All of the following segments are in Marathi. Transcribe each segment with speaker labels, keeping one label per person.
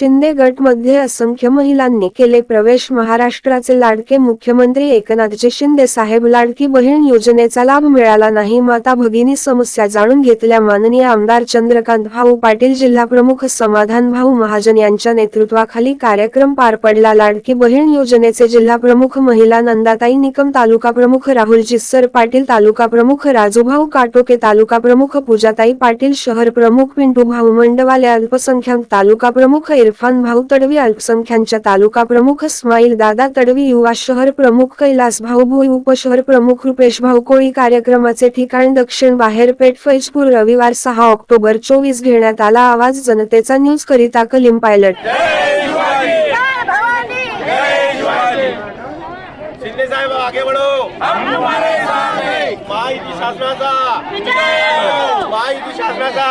Speaker 1: शिंदे गटमध्ये असंख्य महिलांनी केले प्रवेश. महाराष्ट्राचे लाडके मुख्यमंत्री एकनाथजी शिंदे साहेब लाडकी बहीण योजनेचा लाभ मिळाला नाही. माता भगिनी समस्या जाणून घेतल्या माननीय आमदार चंद्रकांत भाऊ पाटील जिल्हा प्रमुख समाधान भाऊ महाजन यांच्या नेतृत्वाखाली कार्यक्रम पार पडला. लाडकी बहीण योजनेचे जिल्हा प्रमुख महिला नंदाताई निकम तालुका प्रमुख राहुल जिस्सर पाटील तालुका प्रमुख राजूभाऊ काटोके तालुका प्रमुख पूजाताई पाटील शहर प्रमुख पिंटू भाऊ मंडवाले अल्पसंख्याक तालुका प्रमुख इरफान भाऊ तडवी अल्पसंख्यांच्या तालुका प्रमुख स्माईल दादा तडवी युवा शहर प्रमुख कैलास भाऊ भोई उपशहर प्रमुख रुपेश भाऊ कोळी कार्यक्रमाचे ठिकाण दक्षिण बाहेरपेठ फैजपूर रविवार सहा ऑक्टोबर चोवीस घेण्यात आला आवाज जनतेचा न्यूज करिता कलीम पायलट.
Speaker 2: जय भवानी
Speaker 3: शिंदे साहेब आगे बढ़ो माहिती शासनाचा. माहिती शासनाचा.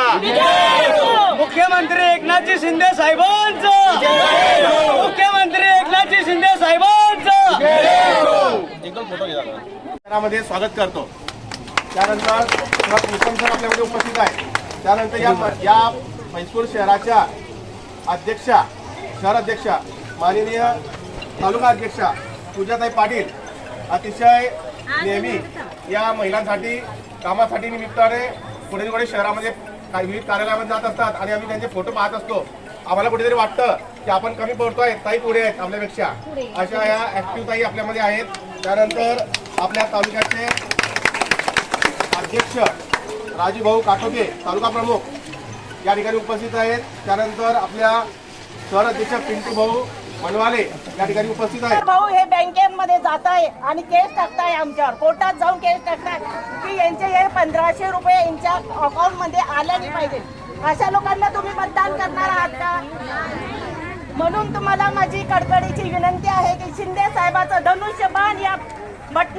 Speaker 2: मुख्यमंत्री एकनाथजी शिंदे साहेबांचं मुख्यमंत्री एकनाथजी शिंदे साहेबांचं
Speaker 3: मध्ये स्वागत करतो. त्यानंतर सुरत सर आपल्यामध्ये उपस्थित आहे त्यानंतर या या म्हैसूर शहराच्या अध्यक्षा शहर अध्यक्षा माननीय तालुका अध्यक्षा पूजाताई पाटील अतिशय नेहमी या महिलांसाठी कामासाठी निमित्ताने कुठे कुठे शहरामध्ये विविध कार्यालयामध्ये जात असतात आणि आम्ही त्यांचे फोटो पाहत असतो. आम्हाला कुठेतरी वाटतं की आपण कमी पडतोय ताई पुढे आहेत आपल्यापेक्षा. अशा या ऍक्टिव्ह ताई आपल्यामध्ये आहेत. त्यानंतर आपल्या तालुक्याचे अध्यक्ष राजूभाऊ काटोके तालुका प्रमुख या ठिकाणी उपस्थित आहेत. त्यानंतर आपल्या शहर अध्यक्ष पिंटू भाऊ मनवाले या ठिकाणी उपस्थित आहेत.
Speaker 4: भाऊ हे बँकेमध्ये जात आहे आणि केस टाकताय आमच्यावर. कोर्टात जाऊन केस टाकताय. की यांचे हे पंधराशे रुपये यांच्या अकाउंटमध्ये आले नाही पाहिजे. अशा लोकांना तुम्ही मतदान करणार आहात का? म्हणून तुम्हाला माझी कडकडीची विनंती आहे की शिंदे साहेबाचं धनुष्यबाण या बटन